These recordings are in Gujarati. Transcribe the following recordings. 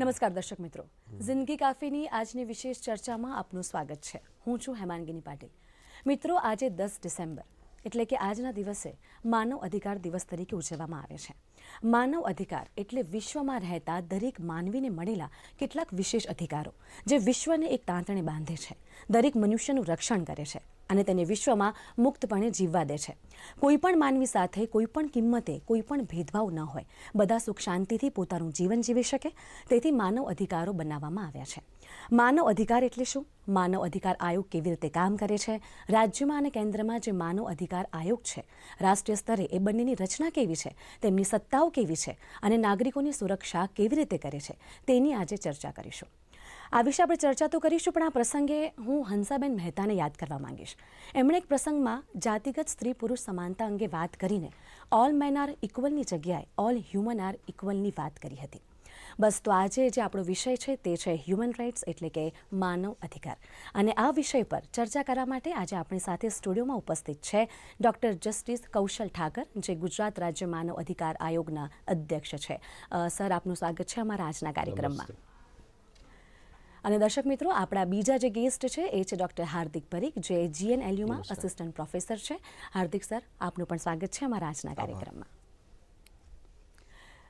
નમસ્કાર દર્શક મિત્રો. જિંદગી કાફીની આજની વિશેષ ચર્ચામાં આપનું સ્વાગત છે. હું છું હેમાનગીની પાટીલ. મિત્રો, આજે દસ ડિસેમ્બર એટલે કે આજના દિવસે માનવ અધિકાર દિવસ તરીકે ઉજવવામાં આવે છે. માનવ અધિકાર એટલે વિશ્વમાં રહેતા દરેક માનવીને મળેલા કેટલાક વિશેષ અધિકારો, જે વિશ્વને એક તાંતણે બાંધે છે. દરેક મનુષ્યનું રક્ષણ કરે છે. અને તેને વિશ્વમાં મુક્તપણે જીવવા દે છે. કોઈ પણ માનવી સાથે કોઈ પણ કિંમતે કોઈ પણ ભેદભાવ ન હોય. બધા સુખ શાંતિથી પોતાનું જીવન જીવી શકે. તેથી માનવ અધિકારો બનાવવામાં આવ્યા છે. માનવ અધિકાર એટલે શું? માનવ અધિકાર આયોગ કેવી રીતે કામ કરે છે? રાજ્યમાં અને કેન્દ્રમાં જે માનવ અધિકાર આયોગ છે, રાષ્ટ્રીય સ્તરે એ બંનેની રચના કેવી છે? તેમની સત્તાઓ કેવી છે? અને નાગરિકોની સુરક્ષા કેવી રીતે કરે છે? તેની આજે ચર્ચા કરીશું. આ વિશે આપણે ચર્ચા તો કરીશું, પણ આ પ્રસંગે હું હંસાબેન મહેતાને યાદ કરવા માંગીશ. એમણે એક પ્રસંગમાં જાતિગત સ્ત્રી પુરુષ સમાનતા અંગે વાત કરીને ઓલ મેન આર ઇક્વલની જગ્યાએ ઓલ હ્યુમન આર ઇક્વલની વાત કરી હતી. બસ તો આજે જે આપણો વિષય છે તે છે હ્યુમન રાઇટ્સ એટલે કે માનવ અધિકાર. અને આ વિષય પર ચર્ચા કરવા માટે આજે આપણી સાથે સ્ટુડિયોમાં ઉપસ્થિત છે ડૉક્ટર જસ્ટિસ કૌશલ ઠાકર, જે ગુજરાત રાજ્ય માનવ અધિકાર આયોગના અધ્યક્ષ છે. સર, આપનું સ્વાગત છે અમારા આજના કાર્યક્રમમાં. અને દર્શક મિત્રો આપણા બીજા જે ગેસ્ટ છે એ છે ડૉક્ટર હાર્દિક પરીખ જે જીએનએલયુમાં અસિસ્ટન્ટ પ્રોફેસર છે. હાર્દિક સર આપનું પણ સ્વાગત છે અમારા આજના કાર્યક્રમમાં.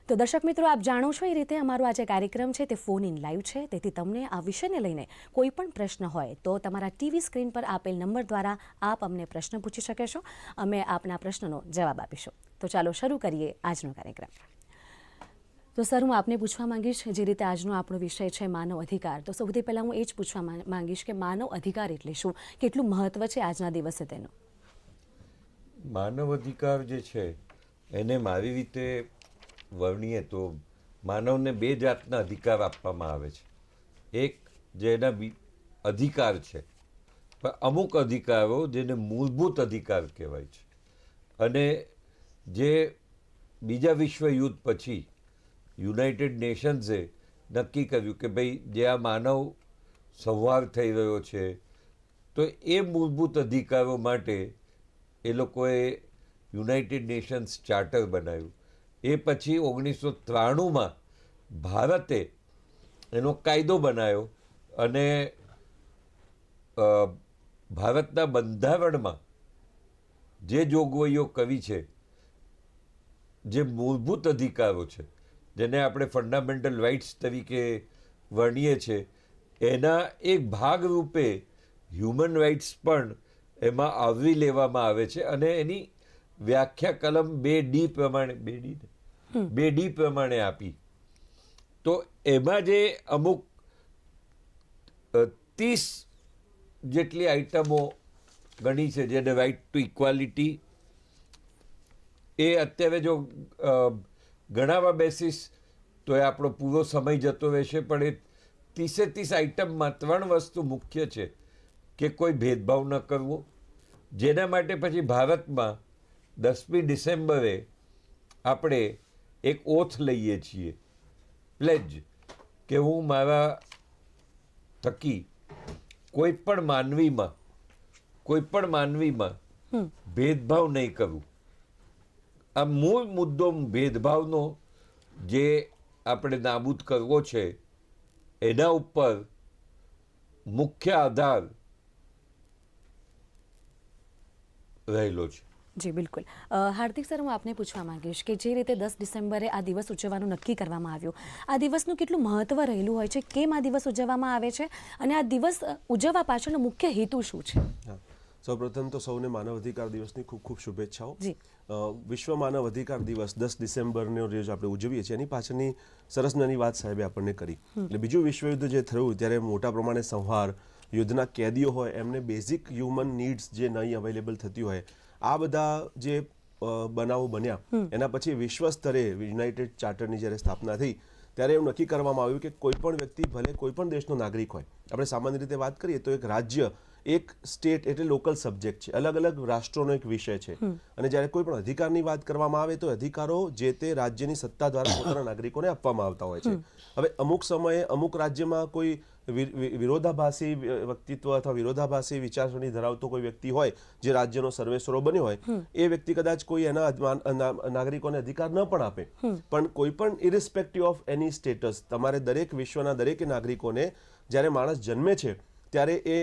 તો દર્શક મિત્રો આપ જાણો છો એ રીતે અમારો આ જે કાર્યક્રમ છે તે ફોન ઇન લાઈવ છે. તેથી તમને આ વિષયને લઈને કોઈ પણ પ્રશ્ન હોય તો તમારા ટીવી સ્ક્રીન પર આપેલ નંબર દ્વારા આપ અમને પ્રશ્ન પૂછી શકે છો. અમે આપના પ્રશ્નનો જવાબ આપીશું. તો ચાલો શરૂ કરીએ આજનો કાર્યક્રમ. તો સર, હું આપને પૂછવા માંગીશ જે રીતે આજનો આપણો વિષય છે માનવ અધિકાર. તો સૌથી પહેલાં હું એ જ પૂછવા માંગીશ કે માનવ અધિકાર એટલે શું? કેટલું મહત્વ છે આજના દિવસે તેનું? માનવ અધિકાર જે છે, એને મારી રીતે વર્ણીએ તો માનવને બે જાતના અધિકાર આપવામાં આવે છે. એક જે એના અધિકાર છે, પણ અમુક અધિકારો જેને મૂળભૂત અધિકાર કહેવાય છે. અને જે બીજા વિશ્વ યુદ્ધ પછી યુનાઇટેડ નેશન્સે નક્કી કર્યું કે ભાઈ જે આ માનવ સંહાર થઈ રહ્યો છે, તો એ મૂળભૂત અધિકારો માટે એ લોકોએ યુનાઇટેડ નેશન્સ ચાર્ટર બનાવ્યું. એ પછી ઓગણીસો ત્રાણુંમાં ભારતે એનો કાયદો બનાવ્યો અને ભારતના બંધારણમાં જે જોગવાઈઓ કરી છે, જે મૂળભૂત અધિકારો છે જેને આપણે ફંડામેન્ટલ રાઇટ્સ તરીકે વર્ણીએ છીએ એના એક ભાગ રૂપે હ્યુમન રાઇટ્સ પણ એમાં આવરી લેવામાં આવે છે અને એની વ્યાખ્યા કલમ બે ડી પ્રમાણે બે ડી બે ડી પ્રમાણે આપી. તો એમાં જે અમુક ત્રીસ જેટલી આઇટમો ગણી છે જેને રાઇટ ટુ ઇક્વાલિટી એ અત્યારે જો ગણાવવા બેસીશ તો એ આપણો પૂરો સમય જતો રહેશે પણ એ ત્રીસે ત્રીસ આઇટમમાં ત્રણ વસ્તુ મુખ્ય છે કે કોઈ ભેદભાવ ન કરવો. જેના માટે પછી ભારતમાં દસમી ડિસેમ્બરે આપણે એક ઓથ લઈએ છીએ પ્લેજ કે હું મારા થકી કોઈ પણ માનવીમાં કોઈ પણ માનવીમાં ભેદભાવ નહીં કરું. આ મૂળ મુદ્દો ભેદભાવનો જે આપણે નાબૂદ કરવો છે એના ઉપર મુખ્ય આધાર રહેલો છે. જી બિલકુલ. હાર્દિક સર હું આપને પૂછવા માંગીશ કે જે રીતે દસ ડિસેમ્બરે આ દિવસ ઉજવવાનું નક્કી કરવામાં આવ્યું આ દિવસનું કેટલું મહત્વ રહેલું હોય છે? કેમ આ દિવસ ઉજવવામાં આવે છે? અને આ દિવસ ઉજવવા પાછળનો મુખ્ય હેતુ શું છે? સૌપ્રથમ તો સૌને માનવ અધિકાર દિવસની ખૂબ ખૂબ શુભેચ્છાઓ. વિશ્વ માનવ અધિકાર દિવસ દસ ડિસેમ્બરનો રોજ આપણે ઉજવીએ છીએ. એની પાછળની સરસ નાની વાત સાહેબે આપણને કરી. એટલે બીજું વિશ્વયુદ્ધ જે થયું ત્યારે મોટા પ્રમાણે સંહાર યુદ્ધના કેદીઓ હોય એમને બેઝિક હ્યુમન નીડ્સ જે નહીં અવેલેબલ થતી હોય આ બધા જે બનાવો બન્યા એના પછી વિશ્વ સ્તરે યુનાઇટેડ ચાર્ટરની જ્યારે સ્થાપના થઈ ત્યારે એવું નક્કી કરવામાં આવ્યું કે કોઈ પણ વ્યક્તિ ભલે કોઈ પણ દેશનો નાગરિક હોય આપણે સામાન્ય રીતે વાત કરીએ તો એક રાજ્ય એક સ્ટેટ એટલે લોકલ સબ્જેક્ટ છે. અલગ અલગ રાષ્ટ્રોનો એક વિષય છે. અને જ્યારે કોઈ પણ અધિકારની વાત કરવામાં આવે તો અધિકારો જે તે રાજ્યની સત્તા દ્વારા પોતાના નાગરિકોને આપવામાં આવતા હોય છે. હવે અમુક સમયે અમુક રાજ્યમાં કોઈ વિરોધાભાસી વ્યક્તિત્વ અથવા વિરોધાભાસી વિચારસરણી ધરાવતો કોઈ વ્યક્તિ હોય જે રાજ્યનો સર્વેસરો બન્યો હોય એ વ્યક્તિ કદાચ કોઈ એના નાગરિકોને અધિકાર ન પણ આપે. પણ કોઈ પણ ઇરિસ્પેક્ટિવ ઓફ એની સ્ટેટસ તમારે દરેક વિશ્વના દરેક નાગરિકોને જ્યારે માણસ જન્મે છે ત્યારે એ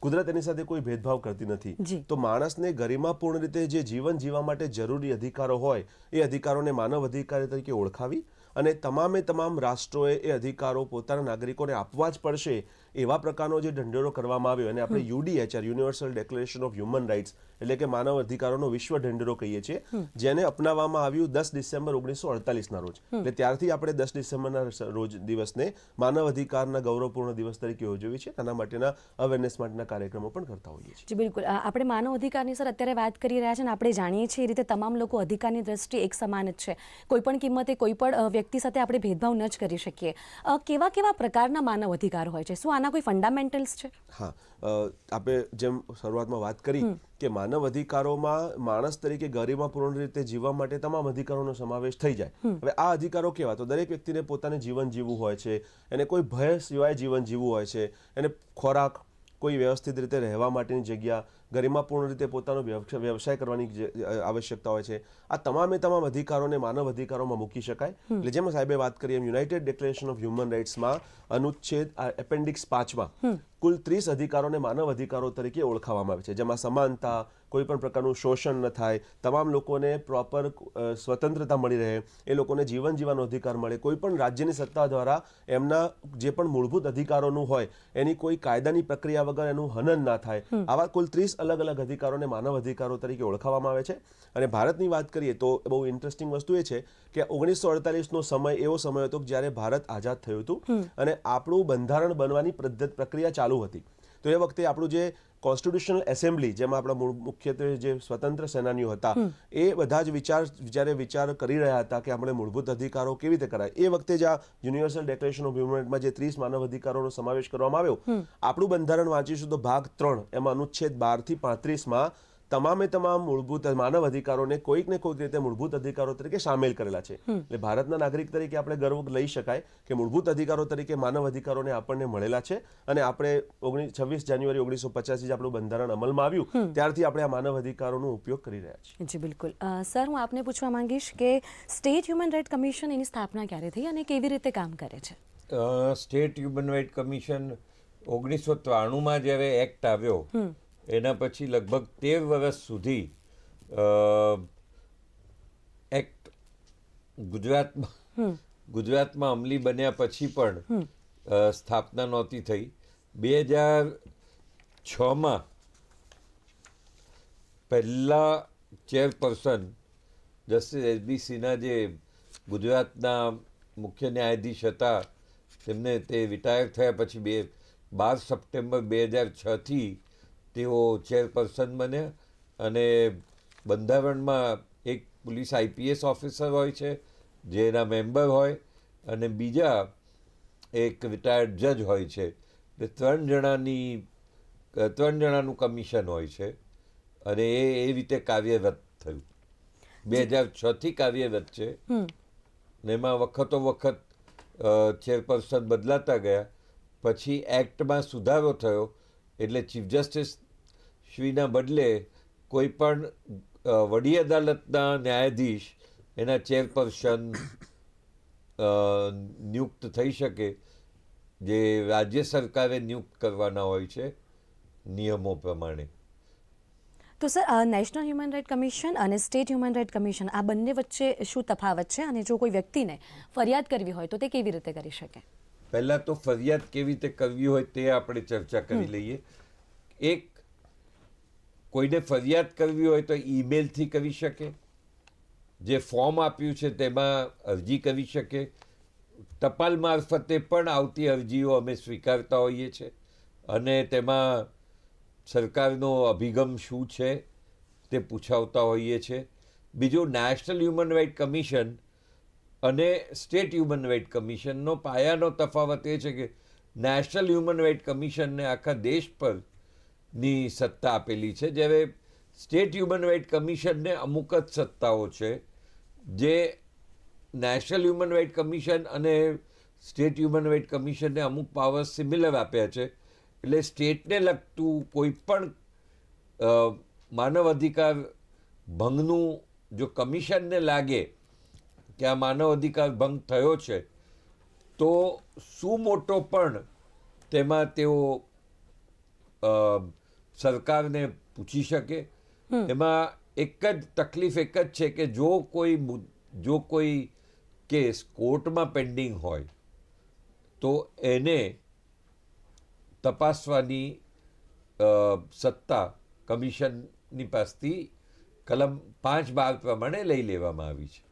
કુદરત એની સાથે કોઈ ભેદભાવ કરતી નથી. તો માણસને ગરિમાપૂર્ણ રીતે જે જીવન જીવવા માટે જરૂરી અધિકારો હોય એ અધિકારોને માનવ અધિકાર તરીકે ઓળખાવી અને તમામે તમામ રાષ્ટ્રોએ એ અધિકારો પોતાના નાગરિકોને આપવા જ પડશે એવા પ્રકારનો જે ઢંઢેરો કરવામાં આવ્યો અને આપણે UDHR universal declaration of human rights એટલે કે માનવ અધિકારોનો વિશ્વ ઢંઢેરો કહીએ છીએ જેને અપનાવવામાં આવ્યું દસ ડિસેમ્બર ઓગણીસો અડતાલીસના રોજ. એટલે ત્યારથી આપણે દસ ડિસેમ્બરના રોજ દિવસને માનવ અધિકારના ગૌરવપૂર્ણ દિવસ તરીકે ઉજવીએ છીએ. આના માટેના અવેરનેસ માટેના કાર્યક્રમો પણ કરતા હોઈએ છીએ. બિલકુલ. આપણે માનવ અધિકારની સર અત્યારે વાત કરી રહ્યા છે અને આપણે જાણીએ છીએ એ રીતે તમામ લોકો અધિકારની દ્રષ્ટિએ એક સમાન જ છે. કોઈ પણ કિંમતે કોઈ પણ વ્યક્તિ સાથે આપણે ભેદભાવ ન જ કરી શકીએ. કેવા કેવા પ્રકારના માનવ અધિકાર હોય છે? શું આના કોઈ ફંડામેન્ટલ્સ છે? હા. આપણે જેમ શરૂઆતમાં વાત કરી કે માનવ અધિકારોમાં માણસ તરીકે ગરિમાપૂર્ણ રીતે જીવવા માટે તમામ અધિકારોનો સમાવેશ થઈ જાય. હવે આ અધિકારો કેવા? તો દરેક વ્યક્તિને પોતાને જીવન જીવવું હોય છે એને કોઈ ભય સિવાય જીવન જીવવું હોય છે એને ખોરાક કોઈ વ્યવસ્થિત રીતે રહેવા માટેની જગ્યા ગરિમાપૂર્ણ રીતે પોતાનો વ્યવસ- વ્યવસાય કરવાની આવશ્યકતા હોય છે. આ તમામે તમામ અધિકારોને માનવ અધિકારોમાં મૂકી શકાય. એટલે જેમ સાહેબે વાત કરી એમ યુનાઇટેડ ડિક્લેરેશન ઓફ હ્યુમન રાઇટ્સમાં અનુચ્છેદ એપેન્ડિક્સ પાંચમાં કુલ ત્રીસ અધિકારોને માનવ અધિકારો તરીકે ઓળખાવામાં આવે છે. જેમાં સમાનતા કોઈ પણ પ્રકારનું શોષણ ન થાય તમામ લોકોને પ્રોપર સ્વતંત્રતા મળી રહે એ લોકોને જીવન જીવવાનો અધિકાર મળે કોઈ પણ રાજ્યની સત્તા દ્વારા એમના જે પણ મૂળભૂત અધિકારોનું હોય એની કોઈ કાયદાની પ્રક્રિયા વગર એનું હનન ના થાય. આવા કુલ ત્રીસ અલગ અલગ અધિકારોને માનવ અધિકારો તરીકે ઓળખાવામાં આવે છે. અને ભારતની વાત કરીએ તો બહુ ઇન્ટરેસ્ટિંગ વસ્તુ એ છે કે ઓગણીસો અડતાલીસનો સમય એવો સમય હતો કે જ્યારે ભારત આઝાદ થયું હતું અને આપણું બંધારણ બનવાની પ્રક્રિયા ચાલુ હતી. તો એ વખતે આપણું જે કોન્સ્ટિટ્યુશનલ એસેમ્બલી જેમાં આપણા મુખ્યત્વે જે સ્વતંત્ર સેનાનીઓ હતા એ બધા જ વિચાર જ્યારે વિચાર કરી રહ્યા હતા કે આપણે મૂળભૂત અધિકારો કેવી રીતે કરાય એ વખતે જ આ યુનિવર્સલ ડેક્લેરેશન ઓફ હ્યુમનમાં જે ત્રીસ માનવ અધિકારોનો સમાવેશ કરવામાં આવ્યો. આપણું બંધારણ વાંચીશું તો ભાગ ત્રણ એમાં અનુચ્છેદ બારથી પાંત્રીસમાં તમામે તમામ મૂળભૂત માનવ અધિકારોને કોઈક ને કોઈક રીતે મૂળભૂત અધિકારો તરીકે સામેલ કરેલા છે. એટલે ભારતના નાગરિક તરીકે આપણે ગર્વ લઈ શકાય કે મૂળભૂત અધિકારો તરીકે માનવ અધિકારોને આપણને મળેલા છે અને આપણે ઓગણીસ છવ્વીસ જાન્યુઆરી ઓગણીસો પચાસથી જ આપણું બંધારણ અમલમાં આવ્યું. ત્યારથી આપણે આ માનવ અધિકારોનો ઉપયોગ કરી રહ્યા છીએ. જી બિલકુલ. સર હું આપને પૂછવા માંગીશ કે સ્ટેટ હ્યુમન રાઇટ કમિશન એની સ્થાપના ક્યારે થઈ અને કેવી રીતે કામ કરે છે? સ્ટેટ હ્યુમન રાઇટ કમિશન ઓગણીસો ત્રાણુંમાં જ્યારે એક્ટ આવ્યો. એના પછી લગભગ તેર વર્ષ સુધી એક્ટ ગુજરાતમાં ગુજરાતમાં અમલી બન્યા પછી પણ સ્થાપના નહોતી થઈ. બે હજાર છમાં પહેલા chairperson justice S B Sinha જે ગુજરાતના મુખ્ય ન્યાયાધીશ હતા તેમને તે રિટાયર થયા પછી બે બાર સપ્ટેમ્બર બે હજાર છથી તેઓ ચેરપર્સન બન્યા અને બંધારણમાં એક પોલીસ આઈપીએસ ઓફિસર હોય છે જે એના મેમ્બર હોય અને બીજા એક રિટાયર્ડ જજ હોય છે. એટલે ત્રણ જણાની ત્રણ જણાનું કમિશન હોય છે અને એ એ રીતે કાર્યરત થયું. બે હજાર છથી કાર્યરત છે. ને એમાં વખતો વખત ચેરપર્સન બદલાતા ગયા. પછી એક્ટમાં સુધારો થયો એટલે ચીફ જસ્ટિસ શ્રીના બદલે કોઈ પણ વડી અદાલતના ન્યાયાધીશ એના ચેરપર્સન નિયુક્ત થઈ શકે જે રાજ્ય સરકારે નિયુક્ત કરવાના હોય છે નિયમો પ્રમાણે. તો sir national human right commission અને સ્ટેટ હ્યુમન રાઇટ કમિશન આ બંને વચ્ચે શું તફાવત છે? અને જો કોઈ વ્યક્તિને ફરિયાદ કરવી હોય તો તે કેવી રીતે કરી શકે? પહેલાં તો ફરિયાદ કેવી રીતે કરવી હોય તે આપણે ચર્ચા કરી લઈએ. એક કોઈને ફરિયાદ કરવી હોય તો ઈમેલથી કરી શકે. જે ફોર્મ આપ્યું છે તેમાં અરજી કરી શકે. ટપાલ મારફતે પણ આવતી અરજીઓ અમે સ્વીકારતા હોઈએ છીએ અને તેમાં સરકારનો અભિગમ શું છે તે પૂછાવતા હોઈએ છીએ બીજું નેશનલ હ્યુમન રાઇટ કમિશન અને સ્ટેટ હ્યુમન રાઇટ કમિશનનો પાયાનો તફાવત એ છે કે નેશનલ હ્યુમન રાઇટ કમિશનને આખા દેશ પર ની સત્તા આપેલી છે. જ્યારે સ્ટેટ હ્યુમન રાઇટ કમિશનને અમુક જ સત્તાઓ છે. જે નેશનલ હ્યુમન રાઇટ કમિશન અને સ્ટેટ હ્યુમન રાઇટ કમિશનને અમુક પાવર સિમિલર આપ્યા છે. એટલે સ્ટેટને લગતું કોઈ પણ માનવ અધિકાર ભંગનું જો કમિશનને લાગે કે આ માનવ અધિકાર ભંગ થયો છે, તો શું મોટો પણ તેમાં તેઓ સરકારને પૂછી શકે. એમાં એક જ તકલીફ એક જ છે કે જો કોઈ મુદ- જો કોઈ કેસ કોર્ટમાં પેન્ડિંગ હોય તો એને તપાસવાની સત્તા કમિશનની પાસેથી કલમ પાંચ બાર પ્રમાણે લઈ લેવામાં આવી છે.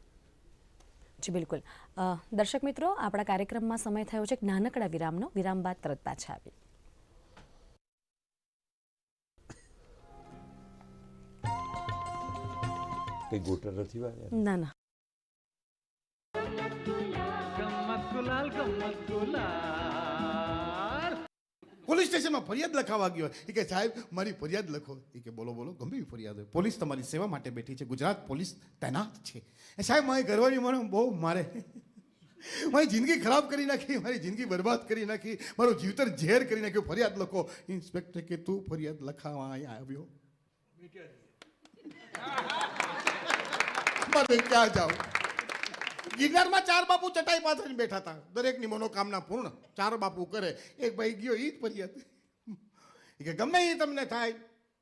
જી બિલકુલ. દર્શક મિત્રો આપણા કાર્યક્રમમાં સમય થયો છે નાનકડા વિરામનો. વિરામ બાદ તરત પાછા આવી કઈ ગોટર નથી વાગ્યા ના ના. પોલીસ સ્ટેશનમાં ફરિયાદ લખાવા ગયો એ કે સાહેબ મારી ફરિયાદ લખો. એ કે બોલો બોલો ગમે ફરિયાદ હોય. પોલીસ તમારી સેવા માટે બેઠી છે. ગુજરાત પોલીસ તૈનાત છે. એ સાહેબ મારી ઘરવાળી મને બહુ મારે. મારી જિંદગી ખરાબ કરી નાખી મારી જિંદગી બરબાદ કરી નાખી મારો જીવતર ઝેર કરી નાખ્યો. ફરિયાદ લખો. ઇન્સ્પેક્ટર કે તું ફરિયાદ લખાવા અહીંયા મારે ક્યાં જાઓ. ગિરનારમાં ચાર બાપુ ચટાઈ પાથરીને બેઠા હતા. દરેકની મનોકામના પૂર્ણ. ચાર બાપુ કરે. એક ભાઈ ગયો એ જ ફરિયાદ કે ગમે એ તમને થાય.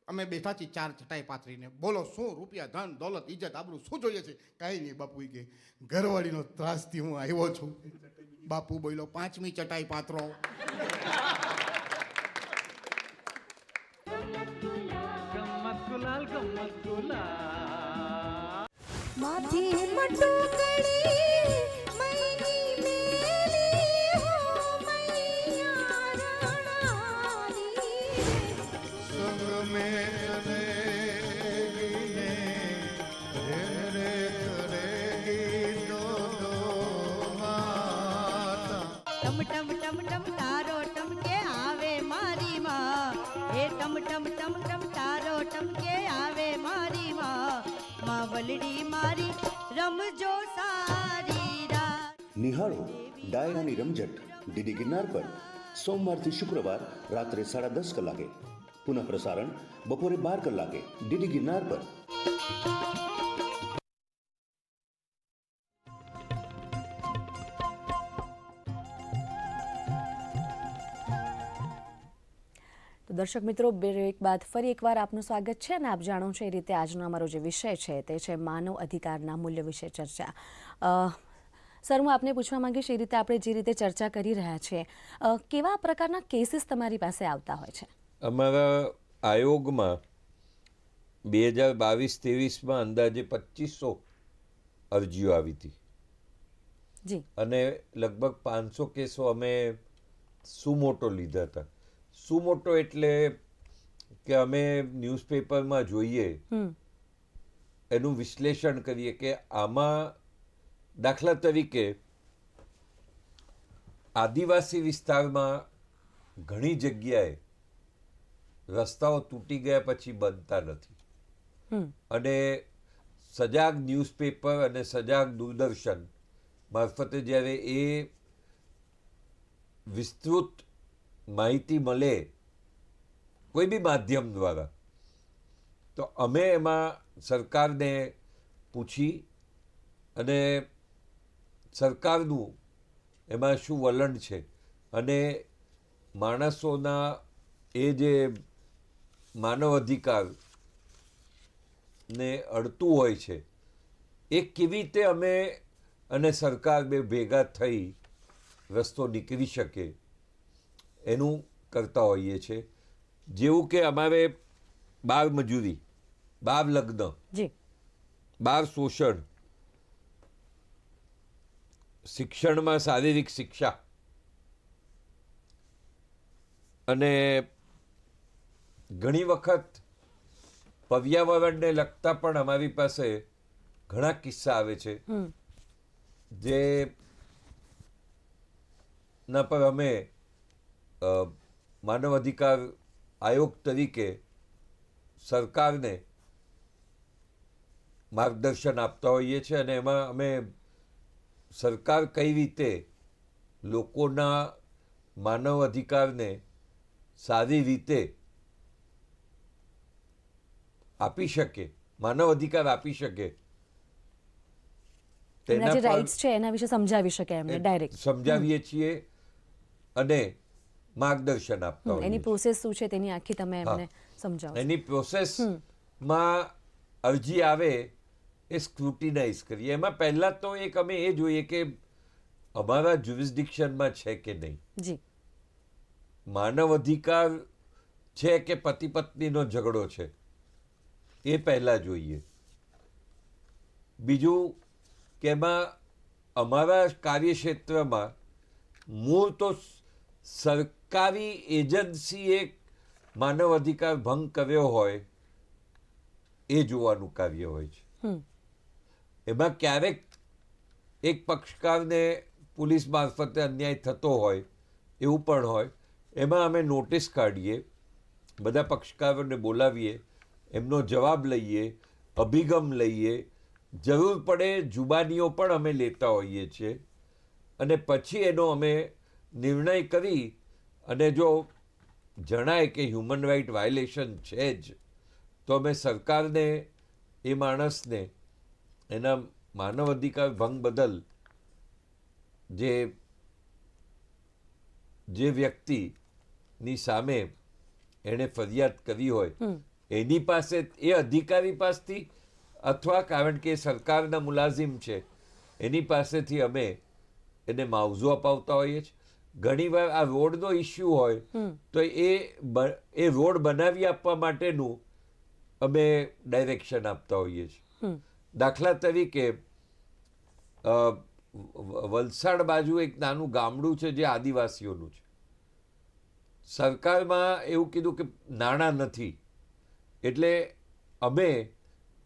અમે બેઠા છીએ ચાર ચટાઈ પાથરીને. બોલો શું રૂપિયા ધન, દોલત ઇજ્જત આપણું શું જોઈએ છે? કાંઈ નહીં બાપુ કે, ઘરવાળીનો ત્રાસથી હું આવ્યો છું. બાપુ બોલો પાંચમી ચટાઈ પાથરો. ગમ્મત ગુલાલ ગમ્મત ગુલાલ. માથી મટુકડી ટમ ટમ ટમ ટમ તારો ટમકે આવે મારી માં એ ટમ ટમ ટમ વલડી મારી, રમજો સારી રાત. નિહાળો, ડાયરાની રમઝટ, ડીડી ગિરનાર પર. સોમવારથી શુક્રવાર રાત્રે સાડા દસ કલાકે. પુનઃ પ્રસારણ બપોરે બાર કલાકે, ડીડી ગિરનાર પર. તો દર્શક મિત્રો બ્રેક બાદ ફરી એકવાર આપનું સ્વાગત છે અને આપ જાણો છો એ રીતે આજનો અમારો જે વિષય છે તે છે માનવ અધિકારના મૂલ્ય વિશે ચર્ચા. સર હું આપને પૂછવા માંગીશ એ રીતે આપણે જે રીતે ચર્ચા કરી રહ્યા છીએ કેવા પ્રકારના કેસીસ તમારી પાસે આવતા હોય છે? અમારા આયોગમાં બે હજાર બાવીસ ત્રેવીસમાં અંદાજે પચીસો અરજીઓ આવી હતી. જી. અને લગભગ પાંચસો કેસો અમે સુમોટો લીધા હતા. સુમોટો એટલે કે અમે ન્યૂઝપેપરમાં જોઈએ એનું વિશ્લેષણ કરીએ કે આમાં દાખલા તરીકે આદિવાસી વિસ્તારમાં ઘણી જગ્યાએ રસ્તાઓ તૂટી ગયા પછી બનતા નથી. અને સજાગ ન્યૂઝપેપર અને સજાગ દૂરદર્શન મારફતે જ્યારે એ વિસ્તૃત માહિતી મળે કોઈ બી માધ્યમ દ્વારા, તો અમે એમાં સરકારને પૂછી અને સરકારનું એમાં શું વલણ છે અને માણસોના એ જે માનવ અધિકાર ને અડતું હોય છે, એ કેવી રીતે અમે અને સરકાર બે ભેગા થઈ રસ્તો નીકળી શકે? એનું કરતા હોઈએ છીએ. જેવું કે અમારે બાળ મજૂરી બાળ લગ્ન બાળ શોષણ શિક્ષણમાં શારીરિક શિક્ષા અને ઘણી વખત પર્યાવરણને લગતા પણ અમારી પાસે ઘણા કિસ્સા આવે છે. જે ના પર અમે માનવ અધિકાર આયોગ તરીકે સરકારને માર્ગદર્શન આપતા હોઈએ છીએ અને એમાં અમે સરકાર કઈ રીતે લોકોના માનવ અધિકારને સારી રીતે આપી શકે માનવ અધિકાર આપી શકે તેના જે રાઇટ્સ છે એના વિશે સમજાવી શકે એમને ડાયરેક્ટ સમજાવીએ છીએ અને માર્ગદર્શન આપતા એની પ્રોસેસ શું છે તેની આખી તમે એમને સમજાવો એની પ્રોસેસમાં અરજી આવે એ સ્ક્રુટિનાઇઝ કરીએ. એમાં પહેલાં તો એક અમે એ જોઈએ કે અમારા જ્યુરિસ્ડિક્શનમાં છે કે નહીં? જી. માનવ અધિકાર છે કે પતિ પત્નીનો ઝઘડો છે? એ પહેલાં જોઈએ. બીજું કે એમાં અમારા કાર્યક્ષેત્રમાં મૂળ તો સરકારી એજન્સીએ માનવ અધિકાર ભંગ કર્યો હોય એ જોવાનું કાર્ય હોય છે. એમાં ક્યારેક એક પક્ષકારને પોલીસ મારફતે અન્યાય થતો હોય એવું પણ હોય એમાં અમે નોટિસ કાઢીએ બધા પક્ષકારોને બોલાવીએ એમનો જવાબ લઈએ અભિગમ લઈએ જરૂર પડે જુબાનીઓ પણ અમે લેતા હોઈએ છીએ અને પછી એનો અમે નિર્ણય કરી અને જો જણાય કે હ્યુમન રાઇટ વાયોલેશન છે જ તો અમે સરકારને એ માણસને એના માનવ અધિકાર ભંગ બદલ જે જે વ્યક્તિની સામે એણે ફરિયાદ કરી હોય એની પાસે એ અધિકારી પાસેથી અથવા કારણ કે સરકારના મુલાઝિમ છે એની પાસેથી અમે એને માવજો અપાવતા હોઈએ છીએ. ઘણીવાર આ રોડનો ઇસ્યુ હોય તો એ એ રોડ બનાવી આપવા માટેનું અમે ડાયરેક્શન આપતા હોઈએ છીએ. દાખલા તરીકે વલસાડ બાજુ એક નાનું ગામડું છે જે આદિવાસીઓનું છે. સરકારમાં એવું કીધું કે નાણાં નથી. એટલે અમે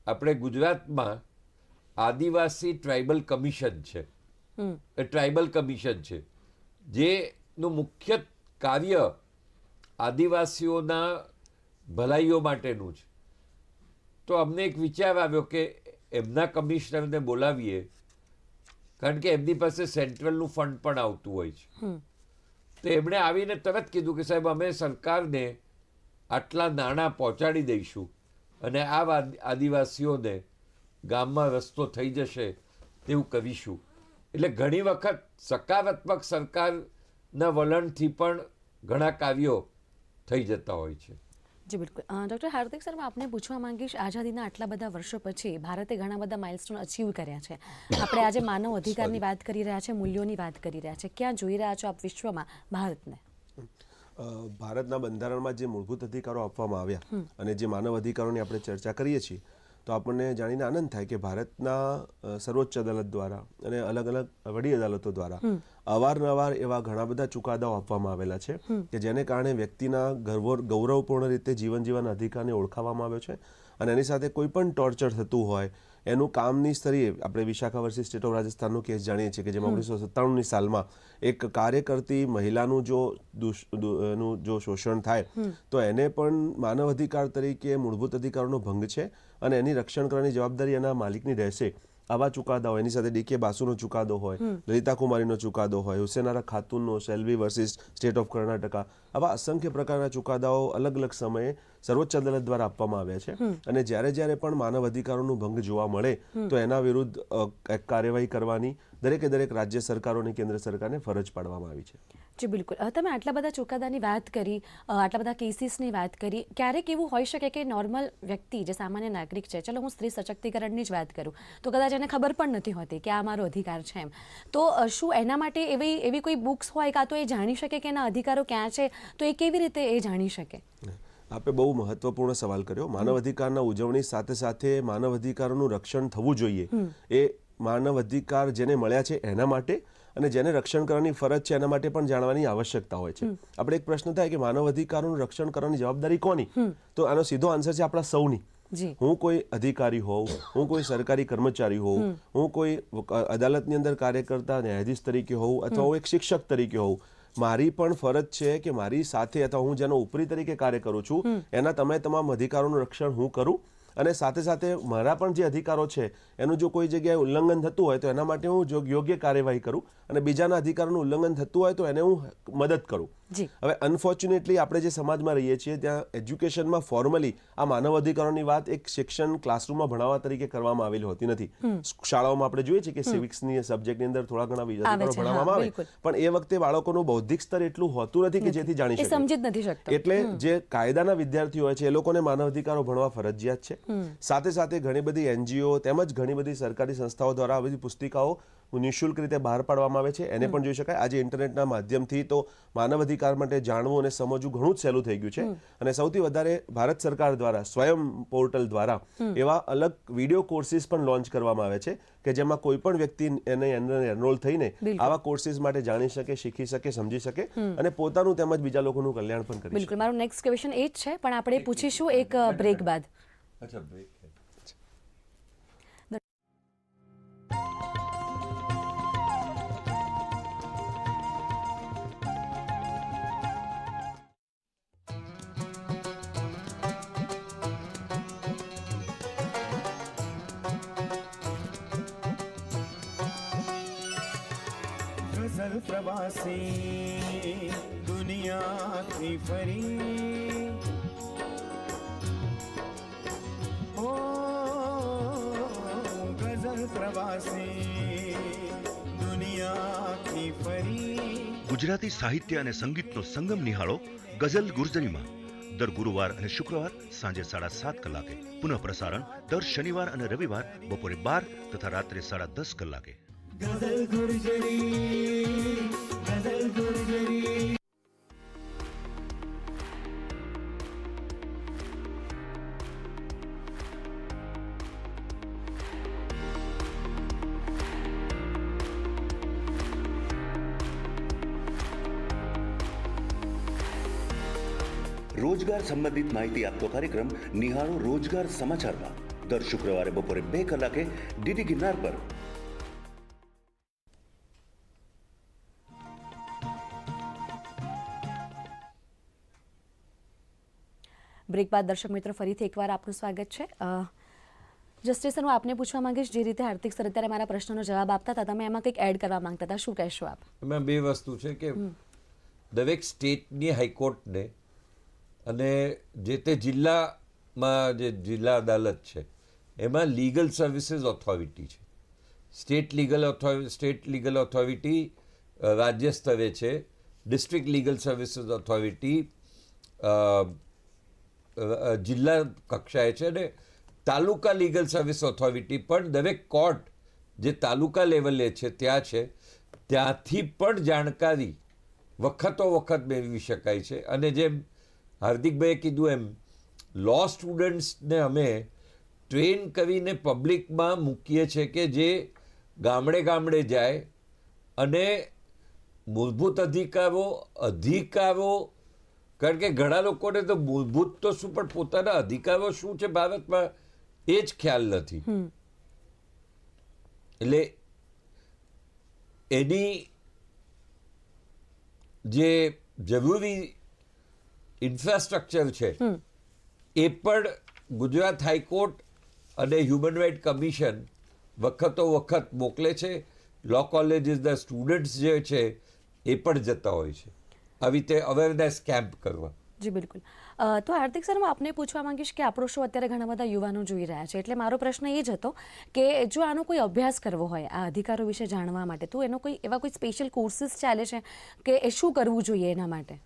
આપણે ગુજરાતમાં આદિવાસી ટ્રાઇબલ કમિશન છે. એ ટ્રાઇબલ કમિશન છે. જેનું મુખ્ય કાર્ય આદિવાસીઓના ભલાઈઓ માટેનું છે. તો અમને એક વિચાર આવ્યો કે એમના કમિશનરને બોલાવીએ કારણ કે એમની પાસે સેન્ટ્રલનું ફંડ પણ આવતું હોય છે. તો એમણે આવીને તરત કીધું કે સાહેબ અમે સરકારને આટલા નાણાં પહોંચાડી દઈશું અને આ આદિવાસીઓને ગામમાં રસ્તો થઈ જશે તેવું કરીશું એટલે ઘણી વખત સકારાત્મક સરકારના વલણથી પણ ઘણા કાર્યો થઈ જતા હોય છે. જી બિલકુલ. ડૉક્ટર હાર્દિક સર હું આપને પૂછવા માંગીશ આઝાદીના આટલા બધા વર્ષો પછી ભારતે ઘણા બધા માઇલસ્ટોન અચીવ કર્યા છે. આપણે આજે માનવ અધિકારની વાત કરી રહ્યા છે મૂલ્યોની વાત કરી રહ્યા છે. ક્યાં જોઈ રહ્યા છો આપ વિશ્વમાં ભારતને? ભારતના બંધારણમાં જે મૂળભૂત અધિકારો આપવામાં આવ્યા અને જે માનવ અધિકારોની આપણે ચર્ચા કરીએ છીએ તો આપણને જાણીને આનંદ થાય કે ભારતના સર્વોચ્ચ અદાલત દ્વારા અને અલગ અલગ વડી અદાલતો દ્વારા અવારનવાર એવા ઘણા બધા ચુકાદાઓ આપવામાં આવેલા છે કે જેને કારણે વ્યક્તિના ગૌરવ ગૌરવપૂર્ણ રીતે જીવન જીવવાના અધિકારને ઓળખાવવામાં આવ્યો છે અને એની સાથે કોઈ પણ ટોર્ચર થતું હોય એનું કામની સ્તરીય આપણે વિશાખા વર્ષી સ્ટેટ ઓફ રાજસ્થાનનો કેસ જાણીએ છીએ કે જેમાં ઓગણીસો સત્તાણુંની સાલમાં એક કાર્ય કરતી મહિલાનું જો એનું જો શોષણ થાય તો એને પણ માનવ અધિકાર તરીકે મૂળભૂત અધિકારોનો ભંગ છે અને એની રક્ષણ કરવાની જવાબદારી એના માલિકની રહેશે. આવા ચુકાદાઓ એની સાથે ડીકે બાસુનો ચુકાદો હોય લલિતા કુમારીનો ચુકાદો હોય Hussainara ખાતુનનો Selvi versus state of Karnataka આવા અસંખ્ય પ્રકારના ચુકાદાઓ અલગ અલગ સમયે સર્વોચ્ચ અદાલત દ્વારા આપવામાં આવ્યા છે. અને જ્યારે જ્યારે પણ માનવ અધિકારોનું ભંગ જોવા મળે તો એના વિરુદ્ધ કાર્યવાહી કરવાની દરેકે દરેક રાજ્ય સરકારોની કેન્દ્ર સરકારને ફરજ પાડવામાં આવી છે. જી બિલકુલ. તમે આટલા બધા ચુકાદાની વાત કરી આટલા બધા કેસીસની વાત કરી ક્યારેક એવું હોઈ શકે કે નોર્મલ વ્યક્તિ જે સામાન્ય નાગરિક છે ચલો હું સ્ત્રી સશક્તિકરણની જ વાત કરું તો કદાચ એને ખબર પણ નથી હોતી કે આ મારો અધિકાર છે એમ. તો શું એના માટે એવી એવી કોઈ બુક્સ હોય કાં તો એ જાણી શકે કે એના અધિકારો ક્યાં છે? તો એ કેવી રીતે એ જાણી શકે? આપે બહુ મહત્વપૂર્ણ સવાલ કર્યો. માનવ અધિકારના ઉજવણી સાથે સાથે માનવ અધિકારોનું રક્ષણ થવું જોઈએ. એ માનવ અધિકાર જેને મળ્યા છે એના માટે અને જેને રક્ષણ કરવાની ફરજ છે એના માટે પણ જાણવાની આવશ્યકતા હોય છે. આપણે એક પ્રશ્ન થાય કે માનવ અધિકારોનું રક્ષણ કરવાની જવાબદારી કોની? તો આનો સીધો આન્સર છે આપણા સૌની. હું કોઈ અધિકારી હોઉં હું કોઈ સરકારી કર્મચારી હોઉં હું કોઈ અદાલતની અંદર કાર્ય કરતા ન્યાયાધીશ તરીકે હોઉં અથવા હું એક શિક્ષક તરીકે હોઉં. મારી પણ ફરજ છે કે મારી સાથે અથવા હું જેનો ઉપરી તરીકે કાર્ય કરું છું એના તમે તમામ અધિકારોનું રક્ષણ હું કરું અને સાથે સાથે મારા પણ જે અધિકારો છે એનું જો કોઈ જગ્યાએ ઉલ્લંઘન થતું હોય તો એના માટે હું યોગ્ય કાર્યવાહી કરું અને બીજાના અધિકારોનું ઉલ્લંઘન થતું હોય તો એને હું મદદ કરું. હવે અનફોર્ચ્યુનેટલી આપણે જે સમાજમાં રહીએ છીએ ત્યાં એજ્યુકેશનમાં ફોર્મલી આ માનવ અધિકારોની વાત એક શિક્ષણ ક્લાસરૂમમાં ભણાવવા તરીકે કરવામાં આવેલી હોતી નથી. શાળાઓમાં આપણે જોઈએ છીએ કે સિવિક્સની સબ્જેક્ટની અંદર થોડા ઘણા બીજા અધિકારો ભણાવવામાં આવે. પણ એ વખતે બાળકોનું બૌદ્ધિક સ્તર એટલું હોતું નથી કે જેથી જાણી શકે. સમજી જ નથી શકતો. એટલે જે કાયદાના વિદ્યાર્થીઓ હોય છે એ લોકોને માનવ અધિકારો ભણવા ફરજિયાત છે. સાથે સાથે ઘણી બધી એનજીઓ તેમજ ઘણી બધી સરકારી સંસ્થાઓ દ્વારા આ બધી પુસ્તિકાઓ નિઃશુલ્ક રીતે બહાર પાડવામાં આવે છે. એને પણ જોઈ શકાય. આજે ઇન્ટરનેટના માધ્યમથી તો માનવ અધિકાર માટે જાણવું અને સમજવું ઘણું જ સહેલું થઈ ગયું છે. અને સૌથી વધારે ભારત સરકાર દ્વારા સ્વયં પોર્ટલ દ્વારા એવા અલગ વીડિયો કોર્સિસ પણ લોન્ચ કરવામાં આવે છે કે જેમાં કોઈ પણ વ્યક્તિ એને એનરોલ થઈને આવા કોર્સિસ માટે જાણી શકે શીખી શકે સમજી શકે અને પોતાનું તેમજ બીજા લોકોનું કલ્યાણ પણ કરી શકે. બિલકુલ મારું નેક્સ્ટ ક્વેશ્ચન એ જ છે પણ આપણે પૂછીશું એક બ્રેક બાદ. અચ્છા બ્રેક ગઝલ પ્રવાસી દુનિયાથી ફરી ઓ પ્રવાસી દુનિયાથી ફરી ગુજરાતી સાહિત્ય અને સંગીતનો સંગમ નિહાળો ગઝલ ગુર્જરીમાં દર ગુરુવાર અને શુક્રવાર સાંજે સાડા સાત કલાકે. પુનઃ પ્રસારણ દર શનિવાર અને રવિવાર બપોરે બાર તથા રાત્રે સાડા દસ કલાકે. ગઝલ ગુર્જરી ગઝલ ગુર્જરી રોજગાર સંબંધિત માહિતી આપતો કાર્યક્રમ નિહાળો રોજગાર સમાચારમાં. દર શુક્રવારે બપોરે બે કલાકે ડીડી ગિરનાર પર. બ્રેક બાદ દર્શક મિત્રો ફરીથી એકવાર આપનું સ્વાગત છે. જસ્ટિસ હું આપને પૂછવા માંગીશ જે રીતે હાર્દિક સર અત્યારે મારા પ્રશ્નનો જવાબ આપતા હતા તમે એમાં કંઈક એડ કરવા માંગતા હતા શું કહેશો આપ? એમાં બે વસ્તુ છે કે દરેક સ્ટેટની હાઈકોર્ટને અને જે તે જિલ્લામાં જે જિલ્લા અદાલત છે, એમાં લીગલ સર્વિસીસ ઓથોરિટી છે. State legal authority state legal authority રાજ્ય સ્તરે છે. ડિસ્ટ્રિક્ટ લીગલ સર્વિસીસ ઓથોરિટી જિલ્લા કક્ષાએ છે અને તાલુકા લીગલ સર્વિસ ઓથોરિટી પણ દરેક કોર્ટ જે તાલુકા લેવલે છે, ત્યાં છે. ત્યાંથી પણ જાણકારી વખતો વખત મેળવી શકાય છે. અને જેમ હાર્દિકભાઈએ કીધું એમ લો સ્ટુડન્ટ્સને અમે ટ્રેન કરીને પબ્લિકમાં મૂકીએ છીએ કે જે ગામડે ગામડે જાય અને મૂળભૂત અધિકારો અધિકારો કારણ કે ઘણા લોકોને તો મૂળભૂત તો શું પણ પોતાના અધિકારો શું છે ભારતમાં એ જ ખ્યાલ નથી. એટલે એની જે જરૂરી ઇન્ફ્રાસ્ટ્રક્ચર છે. એ પણ ગુજરાત હાઈકોર્ટ અને હ્યુમન રાઇટ કમિશન વખતો વખત મોકલે છે. લો કોલેજીસના સ્ટુડન્ટ્સ જે છે એ પણ જતા હોય છે. આવી રીતે અવેરનેસ કેમ્પ કરવા. જી બિલકુલ. તો હાર્દિક સર હું આપને પૂછવા માંગીશ કે આપણો શો અત્યારે ઘણા બધા યુવાનો જોઈ રહ્યા છે. એટલે મારો પ્રશ્ન એ જ હતો કે જો આનો કોઈ અભ્યાસ કરવો હોય આ અધિકારો વિશે જાણવા માટે તો એનો કોઈ એવા કોઈ સ્પેશિયલ કોર્સિસ ચાલે છે કે એ શું કરવું જોઈએ એના માટે?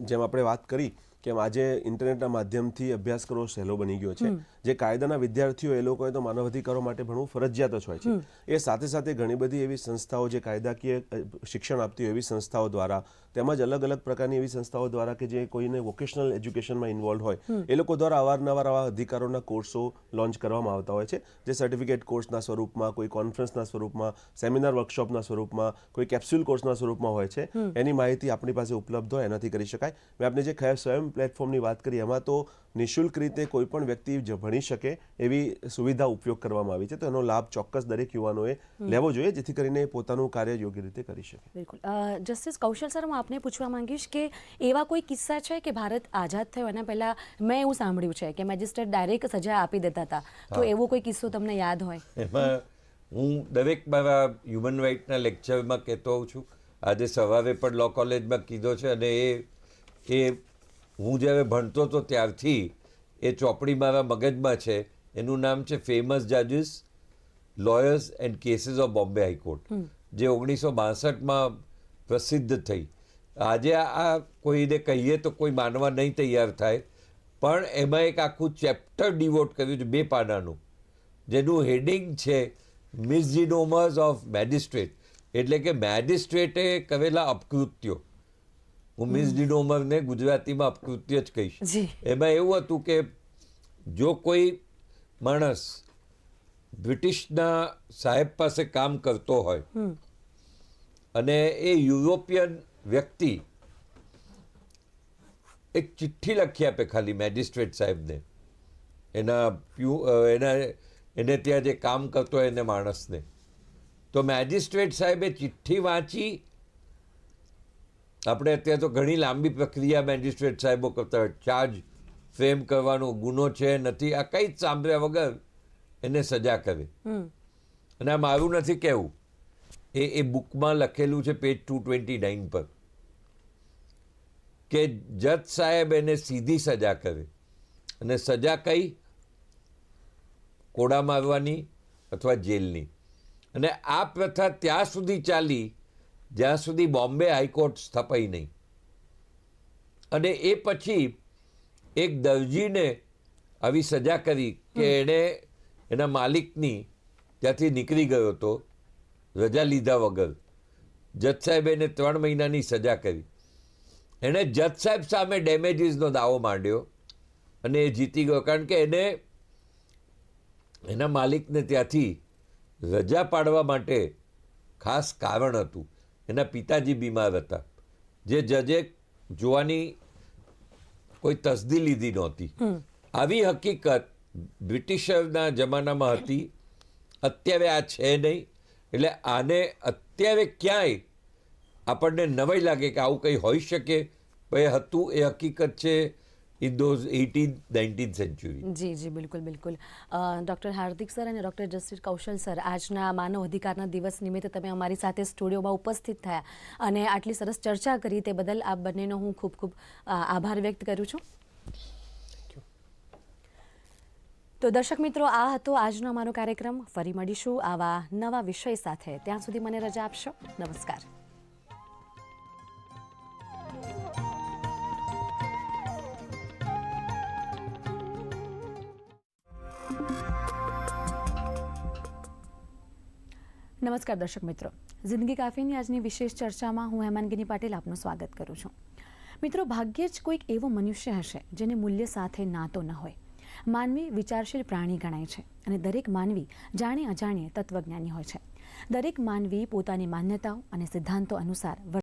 જેમ આપણે વાત કરી કે આજે ઇન્ટરનેટના માધ્યમથી અભ્યાસ કરવો સહેલો બની ગયો છે. જે કાયદાના વિદ્યાર્થીઓ એ લોકોએ તો માનવાધિકારો માટે ભણવું ફરજિયાત જ હોય છે. એ સાથે સાથે ઘણી બધી એવી સંસ્થાઓ જે કાયદાકીય શિક્ષણ આપતી હોય એવી સંસ્થાઓ દ્વારા તેમજ અલગ અલગ પ્રકારની એવી સંસ્થાઓ દ્વારા કે જે કોઈને વોકેશનલ એજ્યુકેશનમાં ઇન્વોલ્વ હોય એ લોકો દ્વારા અવારનવાર આવા અધિકારોના કોર્સો લોન્ચ કરવામાં આવતા હોય છે. જે સર્ટિફિકેટ કોર્સના સ્વરૂપમાં કોઈ કોન્ફરન્સના સ્વરૂપમાં સેમિનાર વર્કશોપના સ્વરૂપમાં કોઈ કેપ્સ્યુલ કોર્સના સ્વરૂપમાં હોય છે. એની માહિતી આપણી પાસે ઉપલબ્ધ હોય એનાથી કરી શકાય. મેં આપણે જે ખયા સ્વયં પ્લેટફોર્મની વાત કરી એમાં તો નિઃશુલ્ક રીતે કોઈ પણ વ્યક્તિ ભણી શકે એવી સુવિધા ઉપયોગ કરવામાં આવી છે. તો એનો લાભ ચોક્કસ દરેક યુવાનોએ લેવો જોઈએ જેથી કરીને પોતાનું કાર્ય યોગ્ય રીતે કરી શકે. બિલકુલ. જસ્ટિસ કૌશલ સર હું આપને પૂછવા માંગીશ કે એવા કોઈ કિસ્સા છે કે ભારત આઝાદ થયો? એના પહેલા મેં એવું સાંભળ્યું છે કે મેજિસ્ટ્રેટ ડાયરેક્ટ સજા આપી દેતા હતા. તો એવો કોઈ કિસ્સો તમને યાદ હોય? એમાં હું દરેક મારા હ્યુમન રાઇટના લેક્ચરમાં કહેતો હોઉં છું. આજે સવારે પણ લો કોલેજમાં કીધો છે અને એ એ હું જ્યારે ભણતો હતો ત્યારથી એ ચોપડી મારા મગજમાં છે. એનું નામ છે famous જજીસ lawyers and cases of Bombay high court જે ઓગણીસો બાસઠમાં પ્રસિદ્ધ થઈ. આજે આ કોઈને કહીએ તો કોઈ માનવા નહીં તૈયાર થાય. પણ એમાં એક આખું ચેપ્ટર ડિવોટ કર્યું છે બે પાનાનું. જેનું હેડિંગ છે મિસજીનોમર્સ ઓફ મેજિસ્ટ્રેટ એટલે કે મેજિસ્ટ્રેટે કરેલા અપકૃત્યો. હું મિસજીનોમરને ગુજરાતીમાં અપકૃત્ય જ કહીશ. એમાં એવું હતું કે જો કોઈ માણસ બ્રિટિશના સાહેબ પાસે કામ કરતો હોય અને એ યુરોપિયન વ્યક્તિ એક ચિઠ્ઠી લખી આપે ખાલી મેજિસ્ટ્રેટ સાહેબને. એના પ્યુ એના એને ત્યાં જે કામ કરતો હોય એને માણસને. તો મેજિસ્ટ્રેટ સાહેબે ચિઠ્ઠી વાંચી. આપણે અત્યારે તો ઘણી લાંબી પ્રક્રિયા મેજિસ્ટ્રેટ સાહેબો કરતા હોય. ચાર્જ ફ્રેમ કરવાનો ગુનો છે નથી આ કંઈ જ સાંભળ્યા વગર એને સજા કરે. અને આ મારું નથી કહેવું. એ એ બુકમાં લખેલું છે પેજ ટુ ટ્વેન્ટી નાઇન પર. કે જજ સાહેબ એને સીધી સજા કરે. અને સજા કઈ? કોડા મારવાની અથવા જેલની. અને આ પ્રથા ત્યાં સુધી ચાલી જ્યાં સુધી બોમ્બે હાઈકોર્ટ સ્થપાઈ નહીં. અને એ પછી એક દરજીને આવી સજા કરી કે એણે એના માલિકની ત્યાંથી નીકળી ગયો હતો. રજા લીધા વગર. જજ સાહેબે એને ત્રણ મહિનાની સજા કરી. એણે જજ સાહેબ સામે ડેમેજીસનો દાવો માંડ્યો અને એ જીતી ગયો. કારણ કે એને એના માલિકને ત્યાંથી રજા પાડવા માટે ખાસ કારણ હતું. એના પિતાજી બીમાર હતા. જે જજે જોવાની કોઈ તસદી લીધી નહોતી. આવી હકીકત બ્રિટિશરના જમાનામાં હતી. અત્યારે આ છે નહીં. એટલે આને અત્યારે ક્યાંય આપણને નવાઈ લાગે કે આવું કંઈ હોઈ શકે. એ હતું, એ હકીકત છે in those eighteen nineteen century જી જી, બિલકુલ બિલકુલ. ડૉક્ટર હાર્દિક સર અને ડૉક્ટર જસ્ટિસ કૌશલ સર, આજના માનવ અધિકારના દિવસ નિમિત્તે તમે અમારી સાથે સ્ટુડિયોમાં ઉપસ્થિત થયા અને આટલી સરસ ચર્ચા કરી તે બદલ આ બંનેનો હું ખૂબ ખૂબ આભાર વ્યક્ત કરું છું. તો દર્શક મિત્રો, આ હતો આજનો અમારો કાર્યક્રમ. ફરી મળીશું આવા નવા વિષય સાથે. ત્યાં સુધી મને રજા આપશો. નમસ્કાર. નમસ્કાર દર્શક મિત્રો. જિંદગી કાફીની આજની વિશેષ ચર્ચામાં હું હેમાનગીની પાટીલ આપનું સ્વાગત કરું છું. મિત્રો, ભાગ્યે જ કોઈક એવો મનુષ્ય હશે જેને મૂલ્ય સાથે નાતો ન હોય. માનવી વિચારશીલ પ્રાણી ગણાય છે અને દરેક માનવી જાણે અજાણે તત્વજ્ઞાની હોય છે. દરેક માનવી પોતાની માન્યતાઓ અને સિદ્ધાંતો અનુસાર